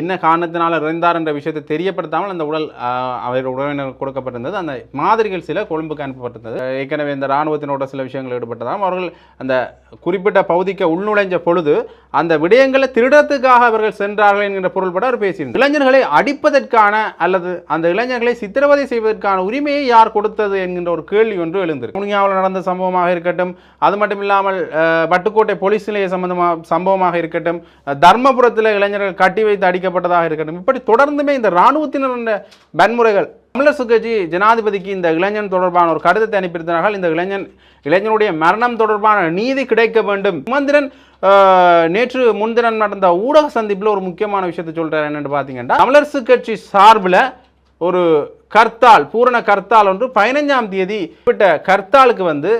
என்ன காரணத்தினால் இறந்தார் என்ற விஷயத்தை தெரியப்படுத்தாமல் அந்த உடல் அவர் உறவினர் கொடுக்கப்பட்டிருந்தது. அந்த மாதிரிகள் சில கொழும்புக்கு அனுப்பப்பட்டிருந்தது. ஏற்கனவே இந்த இராணுவத்தினோட சில விஷயங்கள் ஈடுபட்டதாம் அவர்கள் அந்த குறிப்பிட்ட பகுதிக்கு உள்நுழைஞ்ச பொழுது அந்த விடயங்களை திருடத்துக்காக அவர்கள் சென்றார்கள் என்கின்ற பொருள்பட அவர் பேசியிருந்தார். இளைஞர்களை அடிப்பதற்கான அல்லது அந்த இளைஞர்களை சித்திரவதை செய்வதற்கான உரிமையை யார் கொடுத்தது என்கின்ற ஒரு கேள்வி ஒன்று எழுந்திருக்கு. முனியாவில் நடந்த சம்பவமாக இருக்கட்டும் அது மட்டும் இல்லாமல் பட்டுக்கோட்டை போலீஸ் நிலைய சம்பந்தமாக சம்பவமாக இருக்கட்டும் தர்மபுரத்தில் இளைஞர்கள் கட்டி வைத்து அடிக்கப்பட்டதாக இருக்கட்டும் இப்படி தொடர்ந்துமே இந்த இராணுவத்தினர் வன்முறைகள் தமிழர் கட்சி ஜனாதிபதிக்கு இந்த இளைஞன் தொடர்பான ஒரு கடிதத்தை அனுப்பியிருந்தார்கள் இந்த இளைஞன் இளைஞனுடைய மரணம் தொடர்பான நீதி கிடைக்க வேண்டும். சுமந்திரன் நேற்று முன்தினம் நடந்த ஊடக சந்திப்பில் ஒரு முக்கியமான விஷயத்தை சொல்கிறார் என்னென்னு பார்த்தீங்கன்னா தமிழரசு கட்சி சார்பில் ஒரு கர்த்தால் பூரண கர்த்தால் ஒன்று பதினஞ்சாம் தேதி குறிப்பிட்ட கர்த்தாலுக்கு வந்து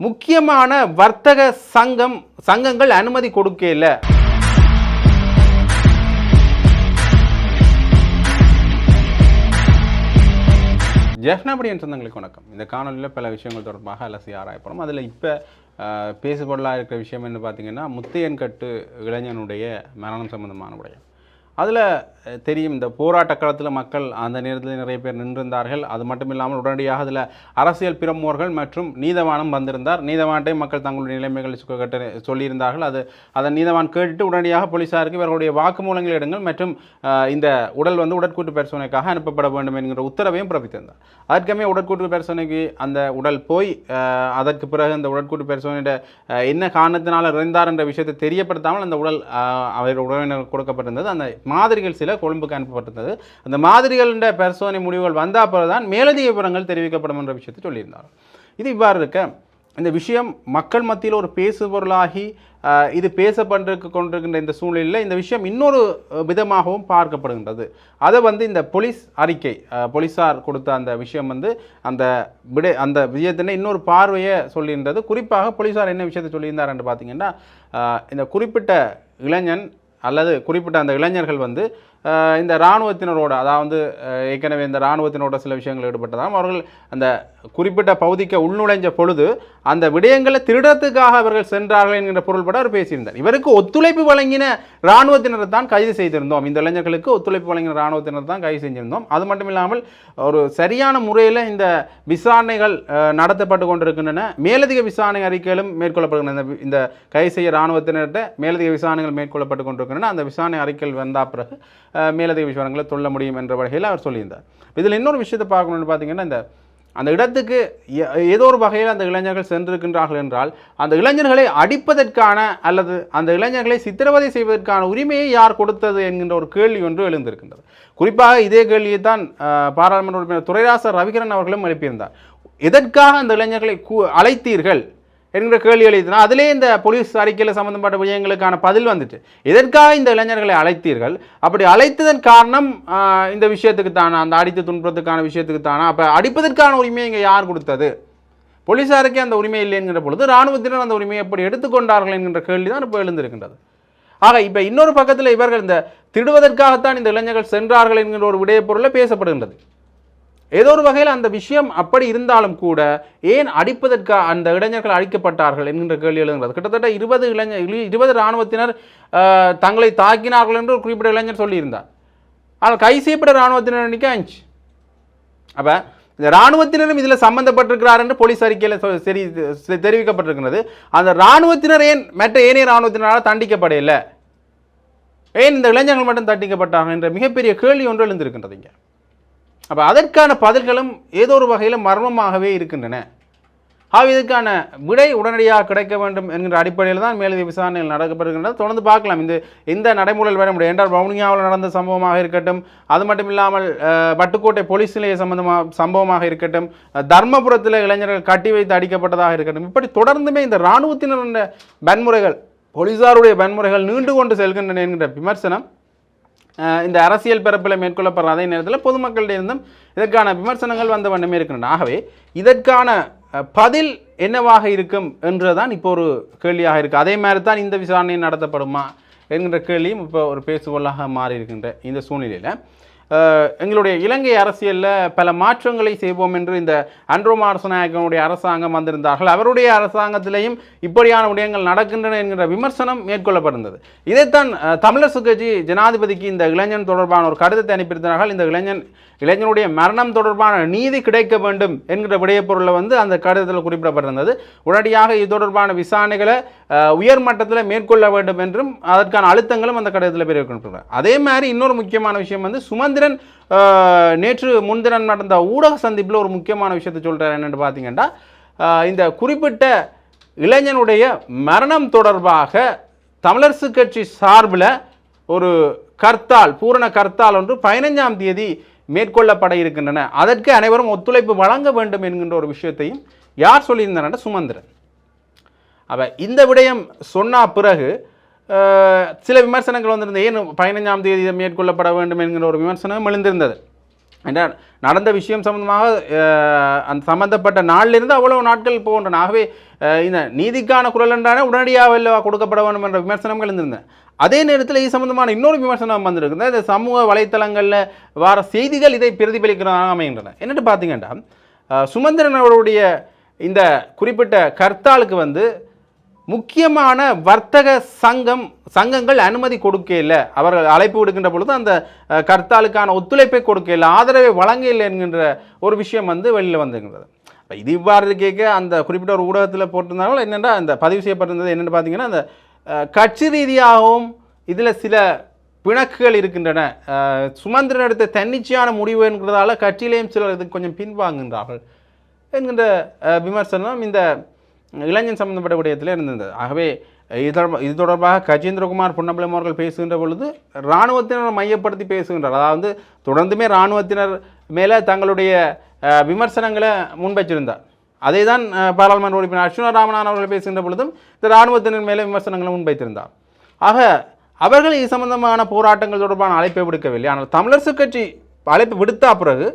முக்கியமான வர்த்தக சங்கம் சங்கங்கள் அனுமதி கொடுக்கல ஜெஃப்னாபடியின் சொந்தங்களுக்கு வணக்கம். இந்த காணொலியில் பல விஷயங்கள் தொடர்பாக அலசி ஆராயப்படும் அதில் இப்போ பேசுபொருளாக இருக்கிற விஷயம் என்ன பார்த்தீங்கன்னா முத்தையன்கட்டு இளைஞனுடைய மரணம் சம்பந்தமான விடயம் அதில் தெரியும். இந்த போராட்ட காலத்தில் மக்கள் அந்த நேரத்தில் நிறைய பேர் நின்றிருந்தார்கள். அது மட்டும் இல்லாமல் உடனடியாக அதில் அரசியல் பிரமுகர்கள் மற்றும் நீதவானும் வந்திருந்தார். நீதவான்ட்டை மக்கள் தங்களுடைய நிலைமைகளை கட்ட சொல்லியிருந்தார்கள். அது அதை நீதவான் கேட்டுட்டு உடனடியாக போலீசாருக்கு இவர்களுடைய வாக்குமூலங்கள் எடுங்கள் மற்றும் இந்த உடல் வந்து உடற்கூட்டு பரிசோதனைக்காக அனுப்பப்பட வேண்டும் என்கிற உத்தரவையும் பிறப்பித்திருந்தார். அதற்கமே உடற்கூட்டு பரிசோதனைக்கு அந்த உடல் போய் அதற்கு பிறகு அந்த உடற்கூட்டு பரிசோதனையிட என்ன காரணத்தினால் இறந்தார் என்ற விஷயத்தை தெரியப்படுத்தாமல் அந்த உடல் அவருடைய உறவினர் கொடுக்கப்பட்டிருந்தது. அந்த மாதிரிகள் சில கொழும்புக்கு அனுப்பப்பட்டிருந்தது. அந்த மாதிரிகளின் பரிசோதனை முடிவுகள் வந்த அப்புறம் தான் மேலதிக விவரங்கள் தெரிவிக்கப்படும் என்ற விஷயத்தை சொல்லியிருந்தார். இது இவ்வாறு இருக்க இந்த விஷயம் மக்கள் மத்தியில் ஒரு பேசுபொருளாகி இது பேசப்பட்டிருக்க கொண்டிருக்கின்ற இந்த சூழ்நிலையில் இந்த விஷயம் இன்னொரு விதமாகவும் பார்க்கப்படுகின்றது. அதை வந்து இந்த போலீஸ் அறிக்கை போலீஸார் கொடுத்த அந்த விஷயம் வந்து அந்த விடை அந்த விஷயத்தினை இன்னொரு பார்வையை சொல்லியிருந்தது. குறிப்பாக போலீஸார் என்ன விஷயத்தை சொல்லியிருந்தார் என்று பார்த்தீங்கன்னா இந்த குறிப்பிட்ட இளைஞன் அல்லது குறிப்பிட்ட அந்த இளைஞர்கள் வந்து இந்த இராணுவத்தினரோட அதாவது ஏற்கனவே இந்த இராணுவத்தினோட சில விஷயங்கள் ஈடுபட்டதாம். அவர்கள் அந்த குறிப்பிட்ட பகுதிக்கு உள்நுழைஞ்ச பொழுது அந்த விடயங்களை திருடத்துக்காக அவர்கள் சென்றார்கள் என்கிற பொருள்பட அவர் பேசியிருந்தார். இவருக்கு ஒத்துழைப்பு வழங்கின இராணுவத்தினரை தான் கைது செய்திருந்தோம். இந்த இளைஞர்களுக்கு ஒத்துழைப்பு வழங்கின இராணுவத்தினர் தான் கைது செஞ்சிருந்தோம். அது மட்டும் இல்லாமல் ஒரு சரியான முறையில் இந்த விசாரணைகள் நடத்தப்பட்டு கொண்டிருக்கின்றன. மேலதிக விசாரணை அறிக்கைகளும் மேற்கொள்ளப்படுகின்றன. இந்த இந்த கைது செய்ய இராணுவத்தினர்கிட்ட மேலதிக விசாரணைகள் மேற்கொள்ளப்பட்டு கொண்டிருக்கின்றன. அந்த விசாரணை அறிக்கைகள் வந்த பிறகு மேலதிக விசாரணைகளை சொல்ல முடியும் என்ற வகையில் அவர் சொல்லியிருந்தார். இதில் இன்னொரு விஷயத்தை பார்க்கணும்னு பார்த்தீங்கன்னா இந்த அந்த இடத்துக்கு ஏதோ ஒரு வகையில் அந்த இளைஞர்கள் சென்றிருக்கின்றார்கள் என்றால் அந்த இளைஞர்களை அடிப்பதற்கான அல்லது அந்த இளைஞர்களை சித்திரவதை செய்வதற்கான உரிமையை யார் கொடுத்தது என்கின்ற ஒரு கேள்வி ஒன்று எழுந்திருக்கின்றது. குறிப்பாக இதே கேள்வியை தான் பாராளுமன்ற உறுப்பினர் துரைராச ரவிகரன் அவர்களும் எழுப்பியிருந்தார். எதற்காக அந்த இளைஞர்களை கூ- அழைத்தீர்கள்? என்கிற கேள்வி எழுதினா அதிலே இந்த போலீஸ் அறிக்கையில் சம்பந்தப்பட்ட விஷயங்களுக்கான பதில் வந்துட்டு எதற்காக இந்த இளைஞர்களை அழைத்தீர்கள்? அப்படி அழைத்ததன் காரணம் இந்த விஷயத்துக்கு தானா? அந்த அடித்து துன்புறத்துக்கான விஷயத்துக்கு தானா? அப்போ அடிப்பதற்கான உரிமையை இங்கே யார் கொடுத்தது? போலீஸாருக்கே அந்த உரிமை இல்லை என்கிற பொழுது இராணுவத்தினர் அந்த உரிமையை எப்படி எடுத்துக்கொண்டார்கள் என்கின்ற கேள்வி தான் இப்போ எழுந்திருக்கின்றது. ஆக இப்போ இன்னொரு பக்கத்தில் இவர்கள் இந்த திடுவதற்காகத்தான் இந்த இளைஞர்கள் சென்றார்கள் என்கின்ற ஒரு விடயப் பேசப்படுகின்றது. ஏதோ ஒரு வகையில் அந்த விஷயம் அப்படி இருந்தாலும் கூட ஏன் அடிப்பதற்கா அந்த இளைஞர்கள் அழிக்கப்பட்டார்கள் என்கின்ற கேள்வி எழுதுகிறது. கிட்டத்தட்ட இருபது இளைஞர் இரு- இருபது இராணுவத்தினர் தங்களை தாக்கினார்கள் என்று ஒரு குறிப்பிட்ட இளைஞர் சொல்லியிருந்தார். ஆனால் கை செய்யப்பட்ட இராணுவத்தினர் எண்ணிக்கை அஞ்சு அப்போ இந்த இராணுவத்தினரும் இதில் சம்பந்தப்பட்டிருக்கிறார் என்று போலீஸ் அறிக்கையில் சொ- சரி தெரிவிக்கப்பட்டிருக்கிறது. அந்த இராணுவத்தினர் ஏன் மற்ற ஏனைய இராணுவத்தினரால் தண்டிக்கப்படையில்லை ஏன் இந்த இளைஞர்கள் மட்டும் தண்டிக்கப்பட்டார்கள் என்ற மிகப்பெரிய கேள்வி ஒன்று எழுந்திருக்கின்றது இங்கே. அப்போ அதற்கான பதில்களும் ஏதோ ஒரு வகையில் மர்மமாகவே இருக்கின்றன. ஆக இதற்கான விடை உடனடியாக கிடைக்க வேண்டும் என்கிற அடிப்படையில் தான் மேலதிக விசாரணைகள் நடக்கப்படுகின்றது தொடர்ந்து பார்க்கலாம். இந்த இந்த நடைமுறையில் வர முடியும். என்றால் வவுனியாவில் நடந்த சம்பவமாக இருக்கட்டும் அது மட்டும் இல்லாமல் பட்டுக்கோட்டை போலீஸ் நிலைய சம்பந்தமாக சம்பவமாக இருக்கட்டும் தர்மபுரத்தில் இளைஞர்கள் கட்டி வைத்து அடிக்கப்பட்டதாக இருக்கட்டும் இப்படி தொடர்ந்துமே இந்த இராணுவத்தினர் வன்முறைகள் போலீசாருடைய வன்முறைகள் நீண்டு கொண்டு செல்கின்றன என்கிற விமர்சனம் இந்த அரசியல் பரப்பில் மேற்கொள்ளப்படுற அதே நேரத்தில் பொதுமக்களிடந்தும் இதற்கான விமர்சனங்கள் வந்த வண்ணமே இருக்கின்றன. ஆகவே இதற்கான பதில் என்னவாக இருக்கும் என்றுதான் இப்போ ஒரு கேள்வியாக இருக்குது அதே மாதிரி தான் இந்த விசாரணை நடத்தப்படுமா என்கின்ற கேள்வியும் இப்போ ஒரு பேசுகோளாக மாறி இருக்கின்ற இந்த சூழ்நிலையில். எங்களுடைய இலங்கை அரசியலில் பல மாற்றங்களை செய்வோம் என்று இந்த அன்ட்ரோ மார்சநாயகனுடைய அரசாங்கம் வந்திருந்தார்கள். அவருடைய அரசாங்கத்திலேயும் இப்படியான விடயங்கள் நடக்கின்றன என்கிற விமர்சனம் மேற்கொள்ளப்பட்டிருந்தது. இதைத்தான் அஹ், தமிழரசு கட்சி ஜனாதிபதிக்கு இந்த இளைஞன் தொடர்பான ஒரு கடிதத்தை அனுப்பியிருந்தார்கள். இந்த இளைஞன் இளைஞனுடைய மரணம் தொடர்பான நீதி கிடைக்க வேண்டும் என்கிற விடயப்பொருளை வந்து அந்த கடிதத்தில் குறிப்பிடப்பட்டிருந்தது. உடனடியாக இது தொடர்பான விசாரணைகளை உயர்மட்டத்தில் உயர் மட்டத்தில் மேற்கொள்ள வேண்டும் என்றும் அதற்கான அழுத்தங்களும் அந்த கடிதத்தில் பெரிய அதே மாதிரி இன்னொரு முக்கியமான விஷயம் வந்து சுமந்திர சந்திரன் நேற்று முன்தினம் நடந்த ஊடக சந்திப்பில் ஒரு முக்கியமான விஷயத்தை சொல்கிறார் என்னென்னு பார்த்தீங்கன்னா இந்த குறிப்பிட்ட இளைஞனுடைய மரணம் தொடர்பாக தமிழரசு கட்சி சார்பில் ஒரு கர்த்தால் பூரண கர்த்தால் ஒன்று பதினைஞ்சாம் தேதி மேற்கொள்ளப்பட இருக்கின்றன. அதற்கு அனைவரும் ஒத்துழைப்பு வழங்க வேண்டும் என்கின்ற ஒரு விஷயத்தையும் யார் சொல்லியிருந்தார் சுமந்திரன். அப்போ இந்த விடயம் சொன்ன பிறகு சில விமர்சனங்கள் வந்திருந்தது ஏன் பதினஞ்சாம் தேதி மேற்கொள்ளப்பட வேண்டும் என்கிற ஒரு விமர்சனம் எழுந்திருந்தது ஏன்னா நடந்த விஷயம் சம்பந்தமாக அந்த சம்பந்தப்பட்ட நாளிலிருந்து அவ்வளவு நாட்கள் போகின்றன ஆகவே இந்த நீதிக்கான குரல் என்றானே உடனடியாக இல்லவா கொடுக்கப்பட வேண்டும் என்ற விமர்சனங்கள் இருந்திருந்தன அதே நேரத்தில் இது சம்பந்தமான இன்னொரு விமர்சனம் வந்திருக்குது இந்த சமூக வலைத்தளங்களில் வார செய்திகள் இதை பிரதிபலிக்கிறதாக அமைகின்றன என்னென்னு பார்த்தீங்கன்னா சுமந்திரன் அவருடைய இந்த குறிப்பிட்ட கர்த்தாளுக்கு வந்து முக்கியமான வர்த்தக சங்கம் சங்கங்கள் அனுமதி கொடுக்கல அவர்கள் அழைப்பு விடுக்கின்ற பொழுது அந்த கர்த்தாலுக்கான ஒத்துழைப்பை கொடுக்கல ஆதரவை வழங்கல என்கின்ற ஒரு விஷயம் வந்து வெளியில் வந்துங்கிறது இது இவ்வாறு கேட்க அந்த குறிப்பிட்ட ஒரு ஊடகத்தில் போட்டிருந்தாலும் என்னென்னா அந்த பதிவு செய்யப்பட்டிருந்தது என்னென்னு பார்த்தீங்கன்னா அந்த கட்சி ரீதியாகவும் இதில் சில பிணக்குகள் இருக்கின்றன. சுமந்திரன் எடுத்த தன்னிச்சையான முடிவு என்கிறதால கட்சியிலேயும் சிலர் இதுக்கு கொஞ்சம் பின்வாங்குகின்றார்கள் என்கின்ற விமர்சனம் இந்த இளைஞன் சம்பந்தப்பட்ட விடயத்தில் இருந்தது. ஆகவே இது இது தொடர்பாக கஜேந்திரகுமார் பொன்னம்பலம் அவர்கள் பேசுகின்ற பொழுது இராணுவத்தினர் மையப்படுத்தி பேசுகின்றார். அதாவது தொடர்ந்துமே இராணுவத்தினர் மேலே தங்களுடைய விமர்சனங்களை முன்வைச்சிருந்தார். அதை தான் பாராளுமன்ற உறுப்பினர் அஸ்வினா ராமநாதன் அவர்கள் பேசுகின்ற பொழுதும் இந்த இராணுவத்தினர் மேலே விமர்சனங்களை முன்வைத்திருந்தார். ஆக அவர்கள் இது சம்பந்தமான போராட்டங்கள் தொடர்பான அழைப்பை விடுக்கவில்லை. ஆனால் தமிழரசு கட்சி அழைப்பு விடுத்த பிறகு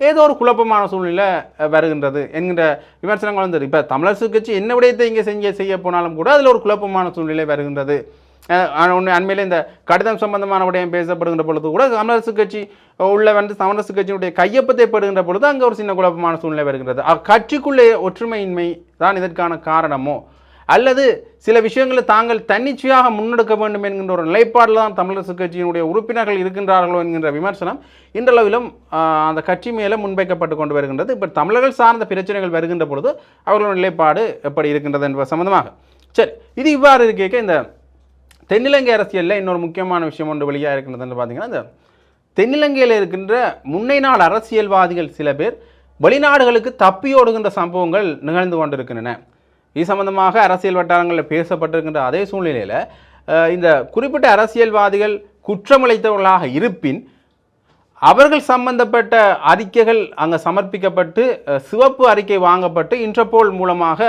ஏதோ ஒரு குழப்பமான சூழ்நிலை வருகின்றது என்கின்ற விமர்சனங்கள் வந்து இப்போ தமிழரசு கட்சி என்ன விடயத்தை இங்கே செஞ்ச செய்ய போனாலும் கூட அதில் ஒரு குழப்பமான சூழ்நிலை வருகின்றது. ஒன்று அண்மையில் இந்த கடிதம் சம்பந்தமான விடயம் பேசப்படுகின்ற பொழுது கூட தமிழரசு கட்சி உள்ள வந்து தமிழரசு கட்சியினுடைய கையொப்பத்தை பெறுகின்ற பொழுது அங்கே ஒரு சின்ன குழப்பமான சூழ்நிலை வருகின்றது. கட்சிக்குள்ளே ஒற்றுமையின்மை தான் இதற்கான காரணமோ? அல்லது சில விஷயங்களை தாங்கள் தன்னிச்சையாக முன்னெடுக்க வேண்டும் என்கின்ற ஒரு நிலைப்பாடில் தான் தமிழரசு கட்சியினுடைய உறுப்பினர்கள் இருக்கின்றார்களோ என்கின்ற விமர்சனம் இன்றளவிலும் அந்த கட்சி மேலே முன்வைக்கப்பட்டு கொண்டு வருகின்றது. இப்போ தமிழர்கள் சார்ந்த பிரச்சனைகள் வருகின்ற பொழுது அவர்களுடைய நிலைப்பாடு எப்படி இருக்கின்றது என்பது சம்பந்தமாக. சரி இது இவ்வாறு இருக்க இந்த தென்னிலங்கை அரசியலில் இன்னொரு முக்கியமான விஷயம் ஒன்று வெளியாக இருக்கின்றதுன்னு பார்த்தீங்கன்னா இந்த தென்னிலங்கையில் இருக்கின்ற முன்னை நாள் அரசியல்வாதிகள் சில பேர் வெளிநாடுகளுக்கு தப்பியோடுகின்ற சம்பவங்கள் நிகழ்ந்து கொண்டிருக்கின்றன. இது சம்பந்தமாக அரசியல் வட்டாரங்களில் பேசப்பட்டிருக்கின்ற அதே சூழ்நிலையில் இந்த குறிப்பிட்ட அரசியல்வாதிகள் குற்றமிழைத்தவர்களாக இருப்பின் அவர்கள் சம்பந்தப்பட்ட அறிக்கைகள் அங்கே சமர்ப்பிக்கப்பட்டு சிவப்பு அறிக்கை வாங்கப்பட்டு இன்டர்போல் மூலமாக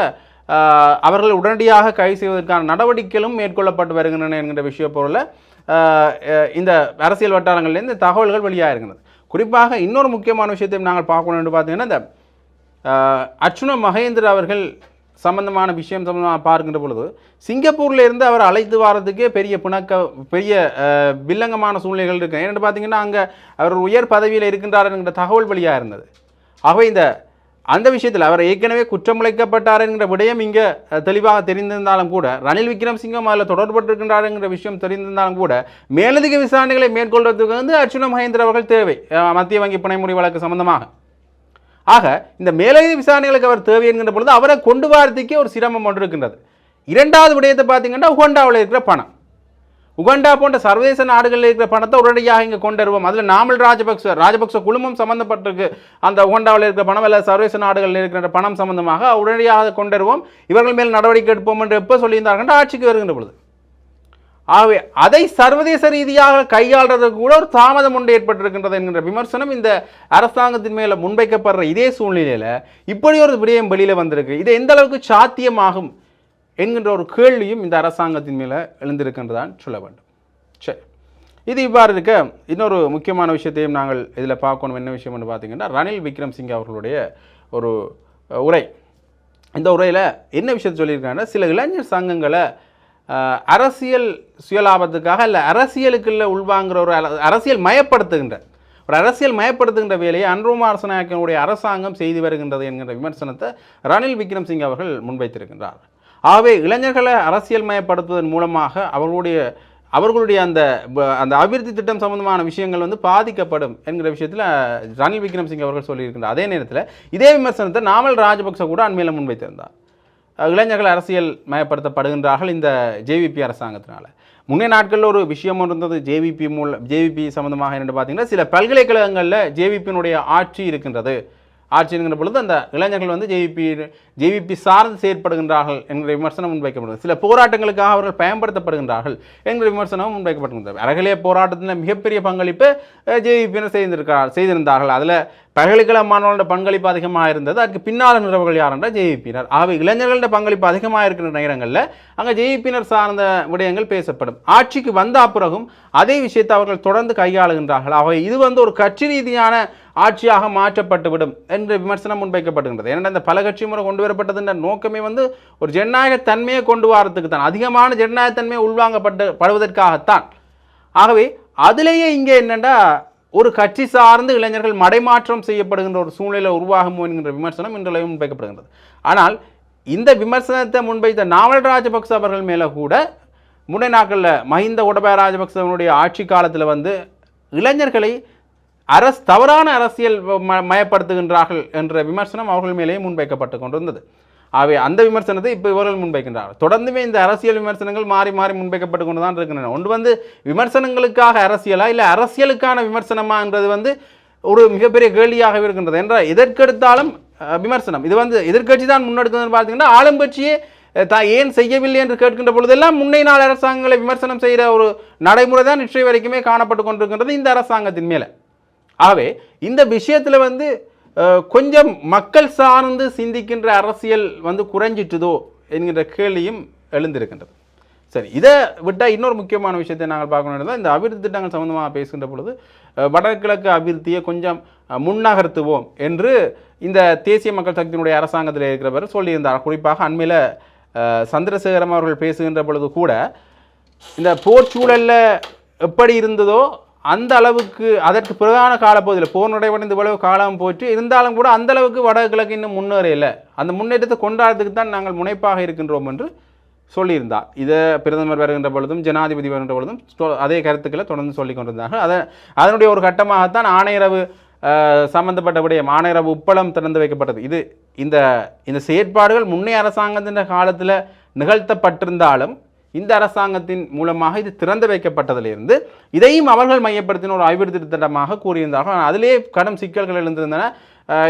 அவர்கள் உடனடியாக கைது செய்வதற்கான நடவடிக்கைகளும் மேற்கொள்ளப்பட்டு வருகின்றன என்கிற விஷய பொருளை இந்த அரசியல் வட்டாரங்கள்லேருந்து தகவல்கள் வெளியாக குறிப்பாக இன்னொரு முக்கியமான விஷயத்தையும் நாங்கள் பார்க்கணும் என்று பார்த்தீங்கன்னா இந்த அர்ச்சுன மகேந்திர அவர்கள் சம்பந்தமான விஷயம் சம்பந்தமாக பார்க்கின்ற பொழுது சிங்கப்பூரில் இருந்து அவர் அழைத்து வர்றதுக்கே பெரிய பிணக்க பெரிய வில்லங்கமான சூழ்நிலைகள் இருக்கு. ஏன்னு பார்த்தீங்கன்னா அங்கே அவர் உயர் பதவியில் இருக்கின்றார் என்கிற தகவல் வழியாக இருந்தது. ஆகவே இந்த அந்த விஷயத்தில் அவர் ஏற்கனவே குற்றமுழைக்கப்பட்டார் என்கிற விடயம் இங்கே தெளிவாக தெரிந்திருந்தாலும் கூட ரணில் விக்ரம்சிங்கம் அதில் தொடர்பட்டிருக்கின்றார் என்கிற விஷயம் தெரிந்திருந்தாலும் கூட மேலதிக விசாரணைகளை மேற்கொள்வதற்கு வந்து அர்ச்சுனா மகேந்திர அவர்கள் தேவை மத்திய வங்கி பிணைமுறை வழக்கு சம்பந்தமாக. ஆக இந்த மேலதிக விசாரணைகளுக்கு அவர் தேவை என்கின்ற பொழுது அவரை கொண்டு வரதுக்கே ஒரு சிரமம் ஒன்று இருக்கின்றது. இரண்டாவது விடயத்தை பார்த்தீங்கன்னா உகண்டாவில் இருக்கிற பணம். உகண்டா போன்ற சர்வதேச நாடுகளில் இருக்கிற பணத்தை உடனடியாக இங்கே கொண்டு வருவோம். அதில் நாமல் ராஜபக்ச ராஜபக்ச குழுமம் சம்மந்தப்பட்டிருக்கு அந்த உகண்டாவில் இருக்கிற பணம் அல்ல சர்வதேச நாடுகளில் இருக்கிற பணம் சம்பந்தமாக உடனடியாக கொண்டு வருவோம். இவர்கள் மேல் நடவடிக்கை எடுப்போம் என்று எப்போ சொல்லியிருந்தார்கள்? ஆட்சிக்கு வருகின்ற பொழுது. ஆகவே அதை சர்வதேச ரீதியாக கையாளுறதுக்கு கூட ஒரு தாமதம் ஒன்று ஏற்பட்டிருக்கின்றது என்கின்ற விமர்சனம் இந்த அரசாங்கத்தின் மேலே முன்வைக்கப்படுற இதே சூழ்நிலையில் இப்படி ஒரு விடயம் வெளியில் வந்திருக்கு. இது எந்த அளவுக்கு சாத்தியமாகும் என்கின்ற ஒரு கேள்வியும் இந்த அரசாங்கத்தின் மேலே எழுந்திருக்கின்றதான் சொல்ல வேண்டும். சரி. இது இவ்வாறு இருக்க இன்னொரு முக்கியமான விஷயத்தையும் நாங்கள் இதில் பார்க்கணும். என்ன விஷயம்னு பார்த்தீங்கன்னா ரணில் விக்ரம் சிங் அவர்களுடைய ஒரு உரை. இந்த உரையில் என்ன விஷயத்தை சொல்லியிருக்காங்கன்னா சில இளைஞர் சங்கங்களை அரசியல் சுயலாபத்துக்காக இல்லை அரசியலுக்குள்ள உள்வாங்கிற ஒரு அல- அரசியல் மயப்படுத்துகின்ற ஒரு அரசியல் மயப்படுத்துகின்ற வேலையை அன்ருமா அரசநாயக்கனுடைய அரசாங்கம் செய்து வருகின்றது என்கின்ற விமர்சனத்தை ரணில் விக்ரம்சிங் அவர்கள் முன்வைத்திருக்கின்றார். ஆகவே இளைஞர்களை அரசியல் மயப்படுத்துவதன் மூலமாக அவர்களுடைய அவர்களுடைய அந்த அந்த அபிவிருத்தி திட்டம் சம்பந்தமான விஷயங்கள் வந்து பாதிக்கப்படும் என்கிற விஷயத்தில் ரணில் விக்ரம்சிங் அவர்கள் சொல்லியிருக்கின்றார். அதே நேரத்தில் இதே விமர்சனத்தை நாமல் ராஜபக்ச கூட அண்மையில் முன்வைத்திருந்தார். இளைஞர்கள் அரசியல் மயப்படுத்தப்படுகின்றார்கள் இந்த ஜேவிபி அரசாங்கத்தினால. முன்னே நாட்களில் ஒரு விஷயம் இருந்தது ஜேவிபி மூல ஜேவிபி சம்மந்தமாக என்னென்னு பார்த்தீங்கன்னா சில பல்கலைக்கழகங்களில் ஜேவிபியினுடைய ஆட்சி இருக்கின்றது. ஆட்சி என்கிற பொழுது அந்த இளைஞர்கள் வந்து ஜேவிபி ஜேவிபி சார்ந்து செயற்படுகின்றார்கள் என்கிற விமர்சனம் முன்வைக்கப்படுகிறது. சில போராட்டங்களுக்காக அவர்கள் பயன்படுத்தப்படுகின்றார்கள் என்கிற விமர்சனம் முன்வைக்கப்படுகின்றது. அறகலைய போராட்டத்தில் மிகப்பெரிய பங்களிப்பு ஜேவிபியினர் செய்திருக்கிறார் செய்திருந்தார்கள். அதில் பல்கலைக்கழக மாணவர்களோட பங்களிப்பு அதிகமாக இருந்தது அதுக்கு பின்னால் நிறுவர்கள் யார் என்றால் ஜேவிபியினர். ஆகவே இளைஞர்களோட பங்களிப்பு அதிகமாக இருக்கிற நேரங்களில் அங்கே ஜேவிபியினர் சார்ந்த விடயங்கள் பேசப்படும். ஆட்சிக்கு வந்த பிறகும் அதே விஷயத்தை அவர்கள் தொடர்ந்து கையாளுகின்றார்கள். ஆகவே இது வந்து ஒரு கட்சி ரீதியான ஆட்சியாக மாற்றப்பட்டுவிடும் என்று விமர்சனம் முன்வைக்கப்படுகின்றது. ஏன்னா இந்த பல கட்சி முறை கொண்டு வரப்பட்டதுன்ற நோக்கமே வந்து ஒரு ஜனநாயகத்தன்மையை கொண்டு வரதுக்கு தான். அதிகமான ஜனநாயகத்தன்மையை உள்வாங்கப்பட்டு படுவதற்காகத்தான். ஆகவே அதிலேயே இங்கே என்னென்னா ஒரு கட்சி சார்ந்து இளைஞர்கள் மடைமாற்றம் செய்யப்படுகின்ற ஒரு சூழ்நிலை உருவாகுமோ என்கின்ற விமர்சனம் இன்றளவு முன்வைக்கப்படுகின்றது ஆனால் இந்த விமர்சனத்தை முன்வைத்த நாவல் ராஜபக்ச அவர்கள் மேலே கூட முன்னே நாட்களில் மஹிந்த உடபய ராஜபக்சவனுடைய ஆட்சி காலத்தில் வந்து இளைஞர்களை அரசு தவறான அரசியல் ம- மயப்படுத்துகின்றார்கள் என்ற விமர்சனம் அவர்கள் மேலேயே முன்வைக்கப்பட்டு கொண்டிருந்தது. அவை அந்த விமர்சனத்தை இப்போ இவர்கள் முன்வைக்கின்றார்கள். தொடர்ந்துமே இந்த அரசியல் விமர்சனங்கள் மாறி மாறி முன்வைக்கப்பட்டு கொண்டு தான் இருக்கின்றன. ஒன்று வந்து விமர்சனங்களுக்காக அரசியலா இல்லை அரசியலுக்கான விமர்சனமான்றது வந்து ஒரு மிகப்பெரிய கேள்வியாகவே இருக்கின்றது. என்றால் எதற்கெடுத்தாலும் விமர்சனம். இது வந்து எதிர்க்கட்சி தான் முன்னெடுக்குதுன்னு பார்த்தீங்கன்னா ஆளுங்கட்சியே அஹ், தா ஏன் செய்யவில்லை என்று கேட்கின்ற பொழுதெல்லாம் முன்னை நாள் அரசாங்கங்களை விமர்சனம் செய்கிற ஒரு நடைமுறை தான் நிச்சய வரைக்குமே காணப்பட்டு கொண்டிருக்கின்றது இந்த அரசாங்கத்தின் மேலே. ஆகவே இந்த விஷயத்தில் வந்து கொஞ்சம் மக்கள் சார்ந்து சிந்திக்கின்ற அரசியல் வந்து குறைஞ்சிட்டுதோ என்கின்ற கேள்வியும் எழுந்திருக்கின்றது. சரி இதை விட்டால் இன்னொரு முக்கியமான விஷயத்தை நாங்கள் பார்க்கணும் இந்த அபிவிருத்தி திட்டங்கள் சம்மந்தமாக பேசுகின்ற பொழுது வடகிழக்கு அபிவிருத்தியை கொஞ்சம் முன்னகர்த்துவோம் என்று இந்த தேசிய மக்கள் சக்தியினுடைய அரசாங்கத்தில் இருக்கிறவர் சொல்லியிருந்தார். குறிப்பாக அண்மையில் சந்திரசேகரம் அவர்கள் பேசுகின்ற பொழுது கூட இந்த போர் சூழலில் எப்படி இருந்ததோ அந்த அளவுக்கு அதற்கு பிரதான காலப்பகுதியில் போர் நடைபெற்ற இவ்வளவு காலம் போச்சு. இருந்தாலும் கூட அந்த அளவுக்கு வடகிழக்கு இன்னும் முன்னேறையில் அந்த முன்னேற்றத்தை கொண்டாடுறதுக்கு தான் நாங்கள் முனைப்பாக இருக்கின்றோம் என்று சொல்லியிருந்தார். இதை பிரதமர் வருகின்ற பொழுதும் ஜனாதிபதி வருகின்ற பொழுதும் தொ- அதே கருத்துக்களை தொடர்ந்து சொல்லி கொண்டிருந்தார்கள் அதை அதனுடைய ஒரு கட்டமாகத்தான் ஆணையரவு சம்பந்தப்பட்ட விடயம் ஆணையரவு உப்பளம் திறந்து வைக்கப்பட்டது. இது இந்த இந்த செயற்பாடுகள் முன்னைய அரசாங்கத்தின் காலத்தில் நிகழ்த்தப்பட்டிருந்தாலும் இந்த அரசாங்கத்தின் மூலமாக இது திறந்து வைக்கப்பட்டதிலிருந்து இதையும் அவர்கள் மையப்படுத்தின ஒரு அபிவிருத்தி திட்டமாக கூறியிருந்தார்கள். ஆனால் அதிலே கடும் சிக்கல்கள் எழுந்திருந்தன.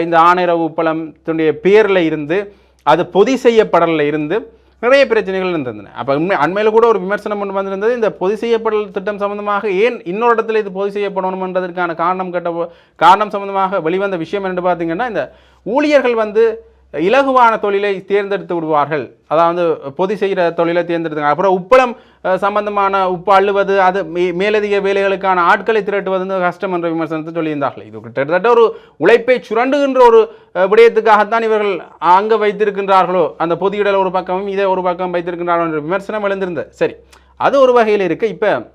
இந்த ஆணையரவு உப்பளத்தினுடைய பேரில் இருந்து அது பொதி செய்யப்படலில் இருந்து நிறைய பிரச்சனைகள் இருந்திருந்தன அப்போ உண்மை அண்மையில் கூட ஒரு விமர்சனம் ஒன்று வந்திருந்தது. இந்த பொதி செய்யப்படல் திட்டம் சம்பந்தமாக ஏன் இன்னொரு இடத்துல இது பொதி செய்யப்படணும்ன்றதற்கான காரணம் கேட்ட காரணம் சம்பந்தமாக வெளிவந்த விஷயம் என்று பார்த்தீங்கன்னா இந்த ஊழியர்கள் வந்து இலகுவான தொழிலை தேர்ந்தெடுத்து விடுவார்கள். அதாவது பொதி செய்கிற தொழிலை தேர்ந்தெடுத்தாங்க அப்புறம் உப்பளம் சம்பந்தமான உப்பு அள்ளுவது அது மே- மேலதிக வேலைகளுக்கான ஆட்களை திரட்டுவது வந்து கஷ்டம் என்ற விமர்சனத்தை சொல்லியிருந்தார்கள். இது கிட்டத்தட்ட ஒரு உழைப்பை சுரண்டுகின்ற ஒரு விடயத்துக்காகத்தான் இவர்கள் அங்கே வைத்திருக்கின்றார்களோ அந்த பொதியிடல் ஒரு பக்கமும் இதை ஒரு பக்கம் வைத்திருக்கின்றாரோ என்ற விமர்சனம் எழுந்திருந்தது. சரி அது ஒரு வகையில் இருக்கு. இப்போ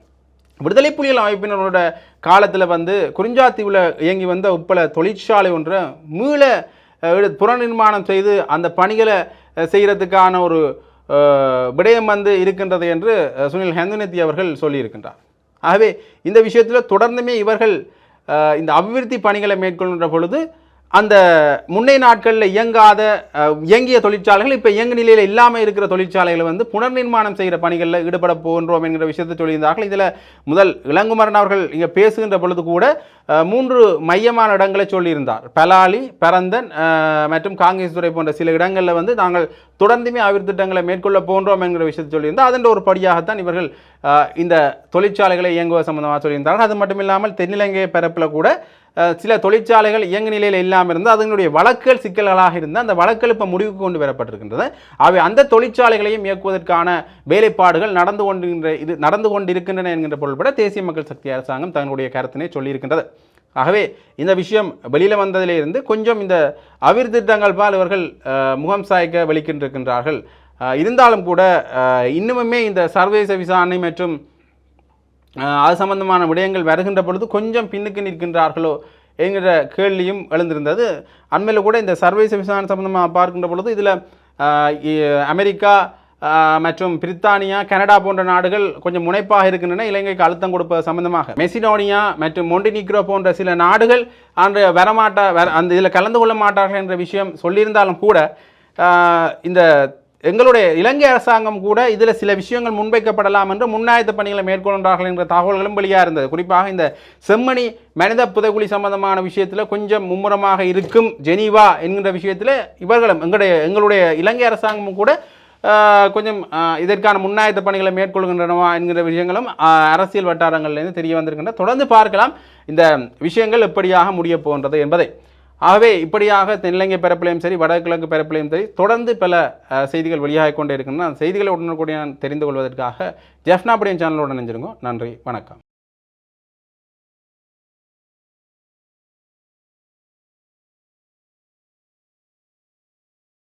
விடுதலை புலிகள் அமைப்பினரோட காலத்தில் வந்து குறிஞ்சாத்தீவில் இயங்கி வந்த உப்பள தொழிற்சாலை ஒன்றை மீள புறநிர்மாணம் செய்து அந்த பணிகளை செய்கிறதுக்கான ஒரு விடயம் வந்து இருக்கின்றது என்று சுனில் ஹெந்துனத்தி அவர்கள் சொல்லியிருக்கின்றார். ஆகவே இந்த விஷயத்தில் தொடர்ந்துமே இவர்கள் இந்த அபிவிருத்தி பணிகளை மேற்கொள்கின்ற பொழுது அந்த முன்னை நாட்களில் இயங்காத இயங்கிய தொழிற்சாலைகள் இப்போ இயங்கு நிலையில் இல்லாமல் இருக்கிற தொழிற்சாலைகளை வந்து புனர்நிர்மாணம் செய்கிற பணிகளில் ஈடுபட போகின்றோம் என்கிற விஷயத்தை சொல்லியிருந்தார்கள். இதில் முதல் இளங்குமரன் அவர்கள் இங்கே பேசுகின்ற பொழுது கூட மூன்று மையமான இடங்களை சொல்லியிருந்தார். பலாலி பரந்தன் மற்றும் மற்றும் காங்கேஸ்துறை போன்ற சில இடங்களில் வந்து நாங்கள் தொடர்ந்துமே அபிவிருத்தி திட்டங்களை மேற்கொள்ள போன்றோம் என்கிற விஷயத்தை சொல்லியிருந்தால் அதன் ஒரு படியாகத்தான் இவர்கள் இந்த தொழிற்சாலைகளை இயங்குவது சம்பந்தமாக சொல்லியிருந்தார்கள். அது மட்டும் இல்லாமல் தென்னிலங்கை பரப்பில் கூட சில தொழிற்சாலைகள் இயங்கு நிலையில் இல்லாமல் இருந்து அதனுடைய வழக்குகள் சிக்கல்களாக இருந்து அந்த வழக்குகள் இப்போ முடிவுக்கு கொண்டு வரப்பட்டிருக்கின்றது. அவை அந்த தொழிற்சாலைகளையும் இயக்குவதற்கான வேலைப்பாடுகள் நடந்து கொண்டிருக்கின்ற இது நடந்து கொண்டிருக்கின்றன என்கின்ற பொருள்பட தேசிய மக்கள் சக்தி அரசாங்கம் தங்களுடைய கருத்தினை சொல்லியிருக்கின்றது. ஆகவே இந்த விஷயம் வெளியில் வந்ததிலிருந்து கொஞ்சம் இந்த அவிர்திட்டங்கள் திட்டங்கள் பால் இவர்கள் முகம் சாய்க்க வெளிக்கின்றிருக்கின்றார்கள் இருந்தாலும் கூட இன்னுமுமே இந்த சர்வதேச விசாரணை மற்றும் அது சம்பந்தமான விடயங்கள் வருகின்ற பொழுது கொஞ்சம் பின்னுக்கு நிற்கின்றார்களோ என்கிற கேள்வியும் எழுந்திருந்தது. அண்மையில் கூட இந்த சர்வதேச விசாரணை சம்பந்தமாக பார்க்கின்ற பொழுது இதில் அமெரிக்கா மற்றும் பிரித்தானியா கனடா போன்ற நாடுகள் கொஞ்சம் முனைப்பாக இருக்கின்றன. இலங்கைக்கு அழுத்தம் கொடுப்பது சம்பந்தமாக. மெசிடோனியா மற்றும் மொண்டினிக்ரோ போன்ற சில நாடுகள் அன்று வரமாட்டா அந்த இதில் கலந்து கொள்ள மாட்டார்கள் என்ற விஷயம் சொல்லியிருந்தாலும் கூட இந்த எங்களுடைய இலங்கை அரசாங்கம் கூட இதில் சில விஷயங்கள் முன்வைக்கப்படலாம் என்று முன்னாயத்த பணிகளை மேற்கொள்கிறார்கள் என்ற தகவல்களும் வெளியாக இருந்தது. குறிப்பாக இந்த செம்மணி மனித புதைகுழி சம்பந்தமான விஷயத்தில் கொஞ்சம் மும்முரமாக இருக்கும் ஜெனீவா என்கின்ற விஷயத்தில் இவர்களும் எங்களுடைய எங்களுடைய இலங்கை அரசாங்கமும் கூட கொஞ்சம் இதற்கான முன்னாயத்த பணிகளை மேற்கொள்கின்றனவா என்கிற விஷயங்களும் அரசியல் வட்டாரங்கள்லேருந்து தெரிய வந்திருக்கின்றன. தொடர்ந்து பார்க்கலாம் இந்த விஷயங்கள் எப்படியாக முடிய போன்றது என்பதை. ஆகவே இப்படியாக தென்னிலங்கை பரப்பிலையும் சரி வடகிழக்கு பரப்பிலையும் சரி தொடர்ந்து பல செய்திகள் வெளியாகி கொண்டே இருக்குன்னா அந்த செய்திகளை உடனுக்குடன் தெரிந்து கொள்வதற்காக ஜெஃப்னா படியன் சேனலோட நினைஞ்சிருங்க நன்றி வணக்கம்.